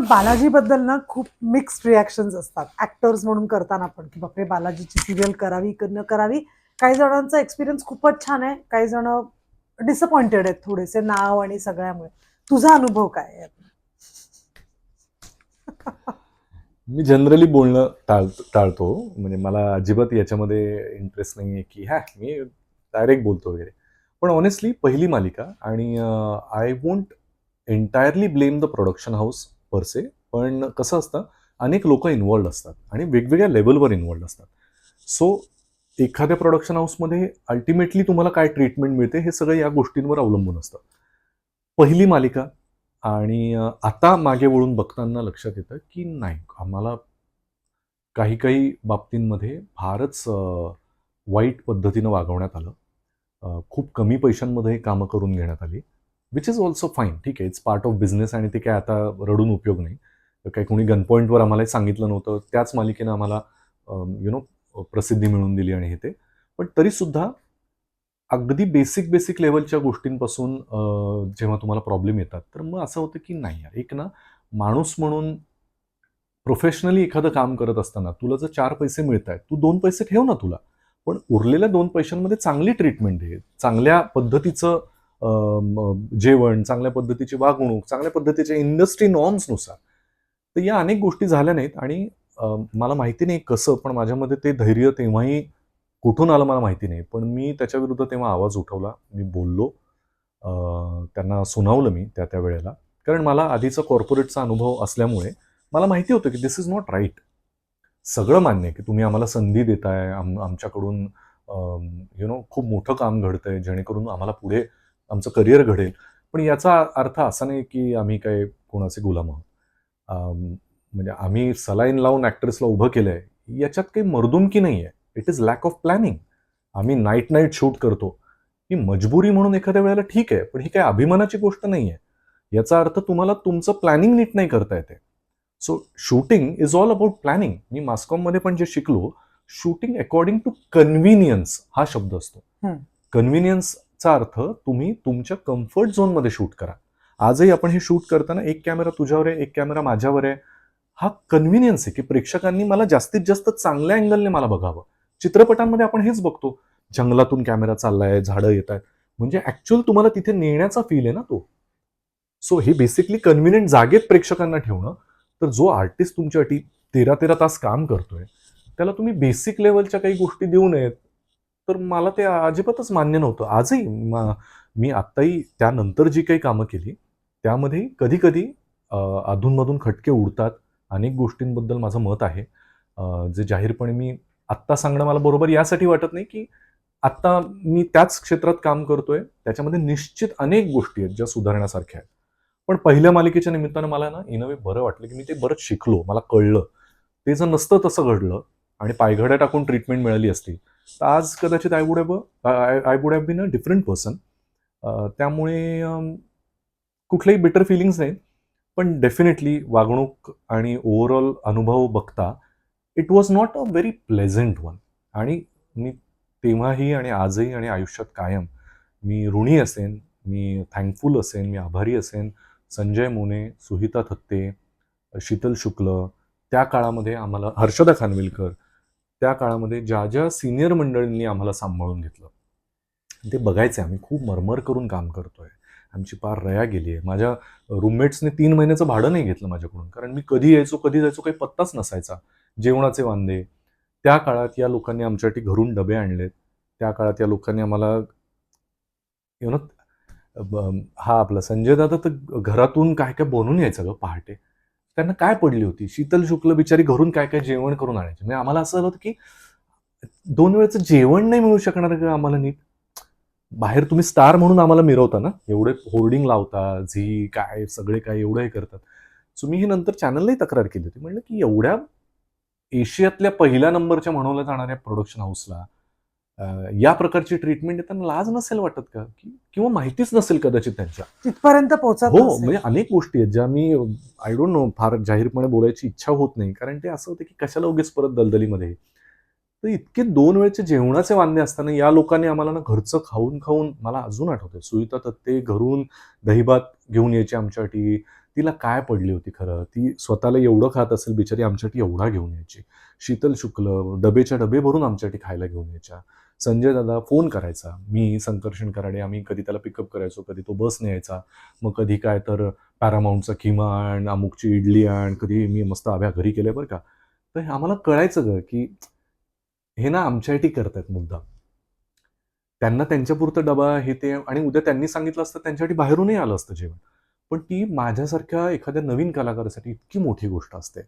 पण बालाजीबद्दल ना खूप मिक्स्ड रिॲक्शन्स असतात. ऍक्टर्स म्हणून करताना पण की बापरे बालाजीची सिरियल करावी की न करावी. काही जणांचा एक्सपिरियन्स खूपच छान आहे. काही जण डिसअपॉइंटेड आहेत थोडेसे नाव आणि सगळ्यामुळे. तुझा अनुभव काय आहे? मी जनरली बोलणं टाळ टाळतो. म्हणजे मला अजिबात याच्यामध्ये इंटरेस्ट नाही आहे की हा मी डायरेक्ट बोलतो वगैरे. पण ऑनेस्टली पहिली मालिका आणि I won't entirely blame the production house per पण कसं असतं अनेक लोक इन्वॉल्ड असतात आणि वेगवेगळ्या लेवलवर इन्वॉल्ड असतात. सो एखाद्या प्रोडक्शन हाऊसमध्ये अल्टिमेटली तुम्हाला काय ट्रीटमेंट मिळते हे सगळं या गोष्टींवर अवलंबून असतं. पहिली मालिका आणि आता मागे वळून बघताना लक्षात येतं की नाही आम्हाला काही काही बाबतींमध्ये फारच वाईट पद्धतीनं वागवण्यात आलं. खूप कमी पैशांमध्ये कामं करून घेण्यात आली. विच इज ऑल्सो फाईन ठीक आहे. इट्स पार्ट ऑफ बिझनेस आणि ते काय आता रडून उपयोग नाही. काही कोणी गन पॉईंटवर आम्हाला सांगितलं नव्हतं. त्याच मालिकेनं आम्हाला यु नो प्रसिद्धी मिळवून दिली आणि हे ते. पण तरीसुद्धा अगदी बेसिक बेसिक लेवलच्या गोष्टींपासून जेव्हा तुम्हाला प्रॉब्लेम येतात तर मग असं होतं की नाही एक ना माणूस म्हणून प्रोफेशनली एखादं काम करत असताना तुला जर चार पैसे मिळत आहेत तू दोन पैसे ठेव ना तुला. पण उरलेल्या दोन पैशांमध्ये चांगली ट्रीटमेंट दे चांगल्या पद्धतीचं जेवण चांगल्या पद्धतीची वागणूक चांगल्या पद्धतीच्या इंडस्ट्री नॉर्म्सनुसार तर या अनेक गोष्टी झाल्या नाहीत. आणि मला माहिती नाही कसं पण माझ्यामध्ये ते धैर्य तेव्हाही कुठून आलं मला माहिती नाही. पण मी त्याच्याविरुद्ध तेव्हा आवाज उठवला मी बोललो त्यांना सुनावलं मी त्या त्या वेळेला. कारण मला आधीचा कॉर्पोरेटचा अनुभव असल्यामुळे मला माहिती होतं की दिस इज नॉट राईट सगळं मान्य आहे की तुम्ही आम्हाला संधी देताय आम आमच्याकडून यु नो खूप मोठं काम घडतंय जेणेकरून आम्हाला पुढे आमचं करिअर घडेल. पण याचा अर्थ असा नाही की आम्ही काय कोणाचे गुलाम आहोत. म्हणजे आम्ही सलाईन लावून ॲक्टर्सला उभं केलं आहे याच्यात काही मर्दुमकी नाही आहे it is lack of planning आम्ही नाईट नाईट शूट करतो. ही मजबुरी म्हणून एखाद्या वेळेला ठीक आहे पण ही काही अभिमानाची गोष्ट नाही आहे याचा अर्थ तुम्हाला तुमचं प्लॅनिंग नीट नाही करता येते. So shooting is all about planning मी मास्कॉममध्ये पण जे शिकलो शूटिंग अकॉर्डिंग टू कन्व्हिनियन्स हा शब्द असतो. हम्म. चा अर्थ तुम्ही तुमच्या कम्फर्ट झोनमध्ये शूट करा. आजही आपण हे शूट करताना एक कॅमेरा तुझ्यावर आहे एक कॅमेरा माझ्यावर आहे. हा कन्व्हिनियन्स आहे की प्रेक्षकांनी मला जास्तीत जास्त चांगल्या अँगलने मला बघावं. चित्रपटांमध्ये आपण हेच बघतो. जंगलातून कॅमेरा चाललाय झाडं येत आहेत म्हणजे ऍक्च्युअल तुम्हाला तिथे नेण्याचा फील आहे ना तो. सो हे बेसिकली कन्व्हिनियंट जागेत प्रेक्षकांना ठेवणं. तर जो आर्टिस्ट तुमच्यासाठी तेरा तेरा तास काम करतोय त्याला तुम्ही बेसिक लेवलच्या काही गोष्टी देऊ नयेत. तर मला ते अजिबातच मान्य नव्हतं. आजही मी आत्ताही त्यानंतर जी काही कामं केली त्यामध्ये कधी कधी अधूनमधून खटके उडतात. अनेक गोष्टींबद्दल माझं मत आहे. जे जाहीरपणे मी आत्ता सांगणं मला बरोबर यासाठी वाटत नाही की आत्ता मी त्याच क्षेत्रात काम करतोय. त्याच्यामध्ये निश्चित अनेक गोष्टी आहेत ज्या सुधारण्यासारख्या आहेत. पण पहिल्या मालिकेच्या निमित्तानं मला ना इन वे बरं वाटलं की मी ते बरंच शिकलो. मला कळलं. ते जर नसतं तसं घडलं आणि पायघड्या टाकून ट्रीटमेंट मिळाली असती तर आज कदाचित I would have I I would have been a different person त्यामुळे कुठल्याही कुठलेही बेटर फिलिंग्स नाहीत. पण डेफिनेटली वागणूक आणि ओव्हरऑल अनुभव बघता it was not a very pleasant one आणि मी तेव्हाही आणि आजही आणि आयुष्यात कायम मी ऋणी असेन मी थँकफुल असेन मी आभारी असेन. संजय मोने सुहिता थत्ते शीतल शुक्ल त्या काळामध्ये आम्हाला हर्षदा खानविलकर त्या काळामध्ये ज्या ज्या सिनियर मंडळींनी आम्हाला सांभाळून घेतलं ते बघायचे. आम्ही खूप मरमर करून काम करतो आहे आमची पार रया गेली आहे माझ्या रूममेट्सने तीन महिन्याचं भाडं नाही घेतलं माझ्याकडून. कारण मी कधी यायचो कधी जायचो काही पत्ताच नसायचा. जेवणाचे वांदे. त्या काळात या लोकांनी आमच्यासाठी घरून डबे आणलेत. त्या काळात या लोकांनी आम्हाला यु नो हा आपला संजय दादा तर घरातून काय काय बनवून यायचं गं पहाटे. त्यांना काय पडली होती? शीतल शुक्ल बिचारी घरून काय काय जेवण करून आणायचे? म्हणजे आम्हाला असं झालं होतं की दोन वेळचं जेवण नाही मिळू शकणार का आम्हाला नीट. बाहेर तुम्ही स्टार म्हणून आम्हाला मिरवता ना? एवढे होर्डिंग लावता झी काय सगळे काय एवढं हे करतात. सो मी हे नंतर चॅनललाही तक्रार केली होती. म्हणलं की एवढ्या एशियातल्या पहिल्या नंबरच्या म्हणवल्या जाणाऱ्या प्रोडक्शन हाऊसला या प्रकारची ट्रीटमेंट देताना लाज नसेल वाटत का? की किंवा माहितीच नसेल कदाचित त्यांच्या. तिथपर्यंत पोहोचत हो. म्हणजे अनेक गोष्टी आहेत ज्या मी आय डोंट नो फार जाहीरपणे बोलायची इच्छा होत नाही. कारण ते असं होतं की कशाला उगीच परत दलदलीमध्ये तर इतके दोन वेळचे जेवणाचे वांदे असताना या लोकांनी आम्हाला ना घरचं खाऊन खाऊन मला अजून आठवतंय. सुविता तत्ते घरून दहीभात घेऊन यायची आमच्यासाठी. तिला काय पडली होती खरं? ती स्वतःला एवढं खात असेल बिचारी आमच्यासाठी एवढा घेऊन यायची. शीतल शुक्ल डबेच्या डबे भरून आमच्यासाठी खायला घेऊन यायच्या. संजय दादा फोन करायचा. मी संकर्षण कराडे आम्ही कधी त्याला पिकअप करायचो कधी तो बसने यायचा. मग कधी काय तर पॅरामाऊंटचा किमा आण अमुकची इडली आण कधी मी मस्त आभ्या घरी केले बरं का. तर आम्हाला कळायचं ग की हे ना आमच्यासाठी करतायत मुद्दा. त्यांना त्यांच्यापुरतं डबा हे ते आणि उद्या त्यांनी सांगितलं असतं त्यांच्यासाठी बाहेरूनही आलं असतं जेवण. पण ती माझ्यासारख्या एखाद्या नवीन कलाकारासाठी इतकी मोठी गोष्ट असते.